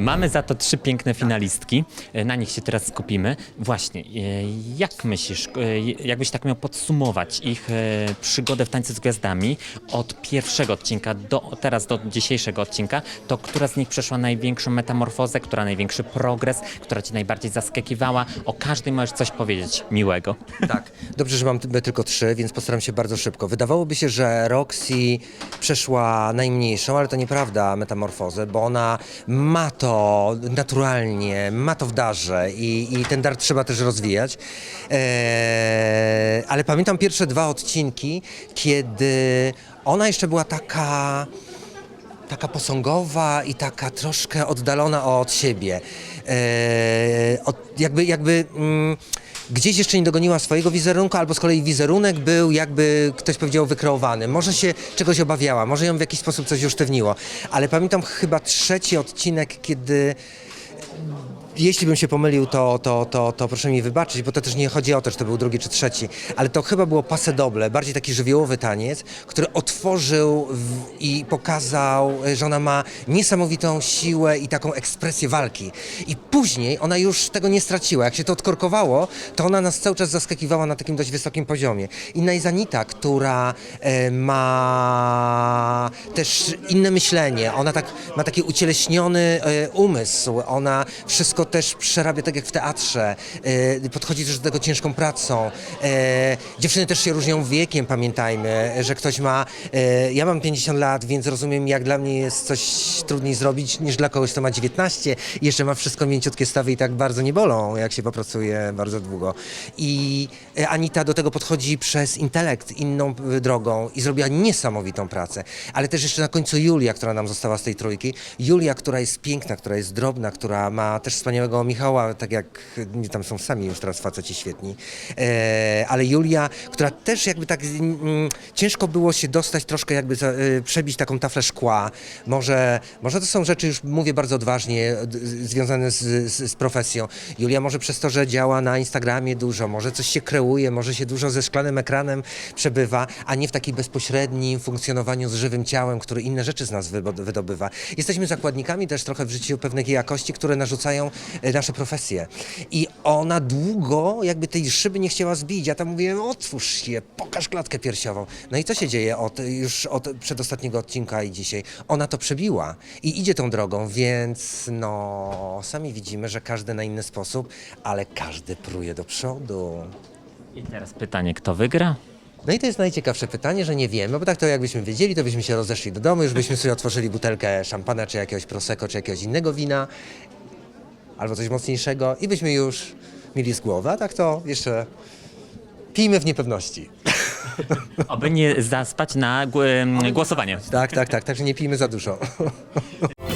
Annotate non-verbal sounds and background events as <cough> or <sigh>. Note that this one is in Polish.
Mamy za to trzy piękne finalistki. E, Na nich się teraz skupimy. Właśnie, e, jak myślisz, e, jakbyś tak miał podsumować ich przygodę w Tańcu z Gwiazdami od pierwszego odcinka do teraz do dzisiejszego odcinka, to która z nich przeszła największą metamorfozę, która największy progres, która cię najbardziej zaskakiwała? O każdej możesz coś powiedzieć miłego. Tak. Dobrze, że mam t- tylko trzy, więc postaram się bardzo szybko. Wydawałoby się, że Roxy przeszła najmniejszą, ale to nieprawda metamorfozę, bo ona ma to naturalnie, ma to w darze i, i ten dar trzeba też rozwijać. Eee, ale pamiętam pierwsze dwa odcinki, kiedy ona jeszcze była taka taka posągowa i taka troszkę oddalona od siebie. Eee, jakby jakby mm, gdzieś jeszcze nie dogoniła swojego wizerunku, albo z kolei wizerunek był jakby ktoś powiedział wykreowany. Może się czegoś obawiała, może ją w jakiś sposób coś usztywniło. Ale pamiętam chyba trzeci odcinek, kiedy jeśli bym się pomylił, to, to, to, to proszę mi wybaczyć, bo to też nie chodzi o to, czy to był drugi czy trzeci, ale to chyba było passe doble, bardziej taki żywiołowy taniec, który otworzył w, i pokazał, że ona ma niesamowitą siłę i taką ekspresję walki. I później ona już tego nie straciła. Jak się to odkorkowało, to ona nas cały czas zaskakiwała na takim dość wysokim poziomie. Inna jest Anita, która e, ma też inne myślenie. Ona tak, ma taki ucieleśniony e, umysł. Ona wszystko też przerabia tak jak w teatrze. E, podchodzi też do tego ciężką pracą. E, dziewczyny też się różnią wiekiem, pamiętajmy, że ktoś ma... Ja mam 50 lat, więc rozumiem, jak dla mnie jest coś trudniej zrobić niż dla kogoś, kto ma 19 i jeszcze ma wszystko mięciutkie stawy i tak bardzo nie bolą, jak się popracuje bardzo długo. I Anita do tego podchodzi przez intelekt, inną drogą i zrobiła niesamowitą pracę. Ale też jeszcze na końcu Julia, która nam została z tej trójki. Julia, która jest piękna, która jest drobna, która ma też wspaniałego Michała, tak jak tam są sami już teraz faceci świetni. E, ale Julia, która też jakby tak mm, ciężko było się dostać troszkę jakby za, e, przebić taką taflę szkła. Może, może to są rzeczy już mówię bardzo odważnie d- związane z, z, z profesją. Julia może przez to, że działa na Instagramie dużo, może coś się kreuje, może się dużo ze szklanym ekranem przebywa, a nie w takim bezpośrednim funkcjonowaniu z żywym ciałem, który inne rzeczy z nas wydobywa. Jesteśmy zakładnikami też trochę w życiu pewnych jakości, które narzucają e, nasze profesje. I ona długo jakby tej szyby nie chciała zbić. Ja tam mówiłem, otwórz się, pokaż klatkę piersiową. No i co się dzieje od, już od przedostatniego odcinka i dzisiaj? Ona to przebiła i idzie tą drogą, więc no sami widzimy, że każdy na inny sposób, ale każdy pruje do przodu. I teraz pytanie, kto wygra? No i to jest najciekawsze pytanie, że nie wiemy, bo tak to jakbyśmy wiedzieli, to byśmy się rozeszli do domu, już byśmy sobie otworzyli butelkę szampana, czy jakiegoś prosecco, czy jakiegoś innego wina, albo coś mocniejszego i byśmy już mieli z głowy, a tak to jeszcze pijmy w niepewności. <laughs> Oby nie zaspać na gł- głosowanie. Tak, tak, tak, także nie pijmy za dużo. <laughs>